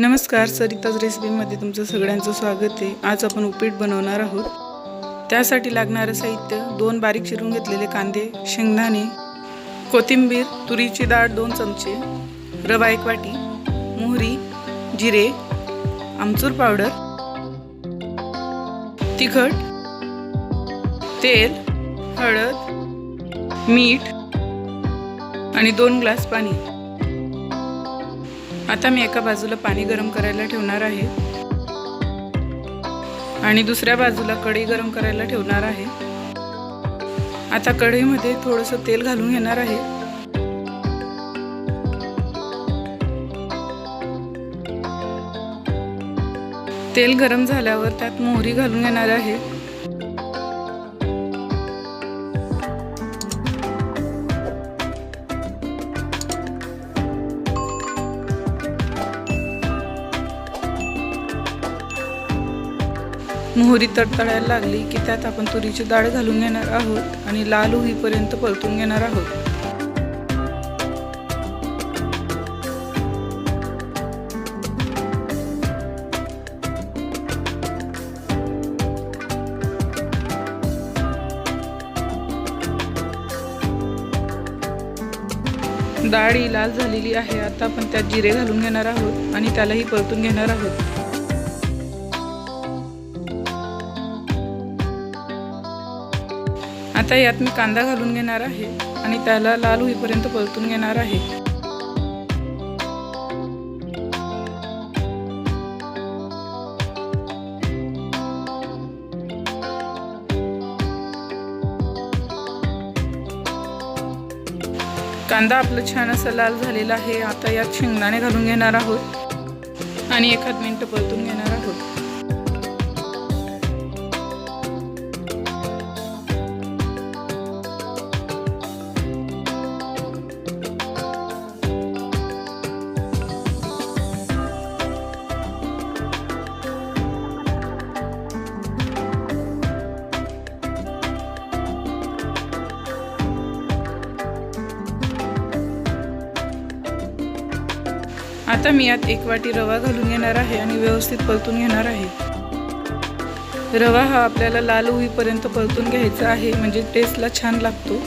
नमस्कार सरिताज रेसिपीमध्ये तुमचं सगळ्यांचं स्वागत आहे. आज आपण उपीट बनवणार आहोत. त्यासाठी लागणारं साहित्य दोन बारीक चिरून घेतलेले कांदे शेंगदाणे कोथिंबीर तुरीची डाळ दोन चमचे रवा एक वाटी मोहरी जिरे आमचूर पावडर तिखट तेल हळद मीठ आणि दोन ग्लास पाणी. आता मी एका बाजूला पाणी गरम करायला ठेवणार आहे. आणि दुसऱ्या बाजूला कढई गरम करायला ठेवणार आहे. आता कढईमध्ये थोडंसं तेल घालून घेणार आहे. तेल गरम झाल्यावर त्यात मोहरी घालून घेणार आहे. मोहरी तडतडायला लागली की त्यात आपण तुरीची डाळ घालून घेणार आहोत आणि लाल होईपर्यंत परतून घेणार आहोत. डाळी लाल झालेली आहे. आता आपण त्यात जिरे घालून घेणार आहोत आणि त्यालाही परतून घेणार आहोत. आता यात मी कांदा घालून घेणार आहे आणि त्याला लाल होईपर्यंत परतून घेणार आहे. कांदा आपलं छान असं लाल झालेला आहे. आता यात शेंगदाणे घालून घेणार आहोत आणि एखाद मिनटं परतून घेणार आहोत. आता मी यात एक वाटी रवा घालून घेणार आहे आणि व्यवस्थित परतून घेणार आहे. रवा हा आपल्याला लाल होईपर्यंत परतून घ्यायचा आहे म्हणजे टेस्टला छान लागतो.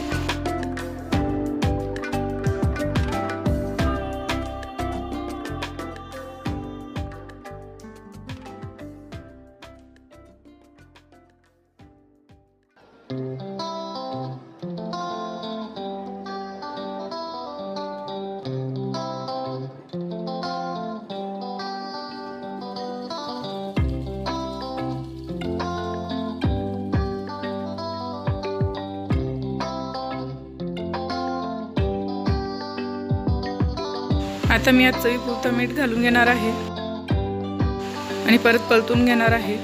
आता मी यात चवीपुरतं मीठ घालून घेणार आहे. आणि परत पलतून घेणार आहे.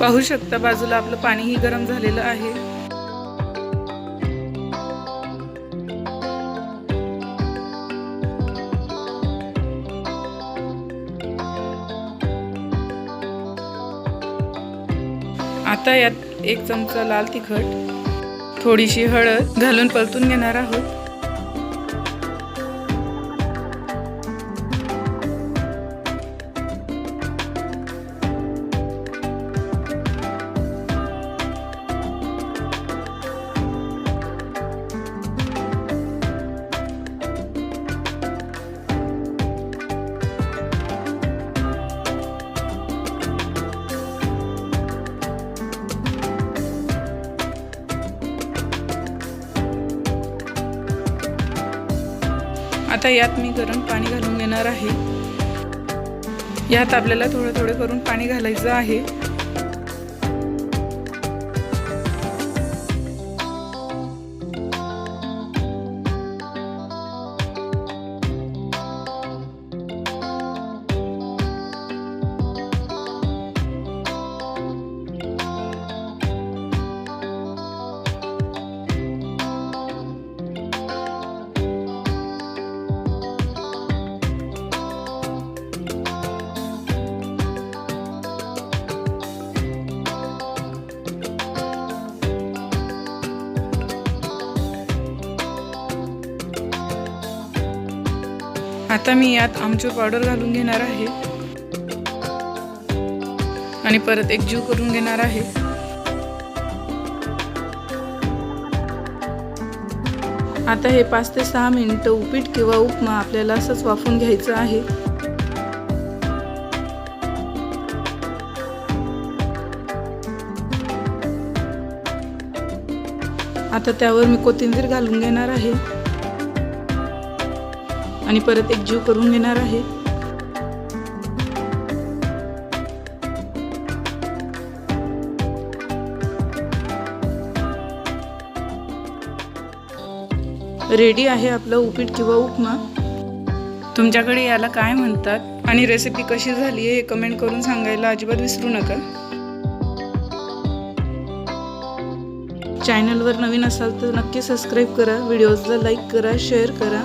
पाहू शकता बाजूला आपलं पाणीही गरम झालेलं आहे. आता यात एक चमचा लाल तिखट थोडीशी हळद घालून परतून घेणार आहोत. आता यात मी गरम पाणी घालून घेणार आहे. यात आपल्याला थोडं थोडं करून पाणी घालायचं आहे. आता मी यात आमचूर पावडर घालून घेणार आहे. आणि परत एक जीव करून घेणार आहे. आता हे पाच ते सहा मिनिटं उपीट किंवा उपमा आपल्याला असंच वाफून घ्यायचं आहे. आता त्यावर मी कोथिंबीर घालून घेणार आहे. आणि परत एक जीव करून घेणार आहे. रेडी आहे आपलं उपीट किंवा उपमा. तुमच्याकडे याला काय म्हणतात आणि रेसिपी कशी झाली आहे हे कमेंट करून सांगायला अजिबात विसरू नका. चॅनलवर नवीन असाल तर नक्की सबस्क्राईब करा व्हिडिओजला लाईक करा शेअर करा.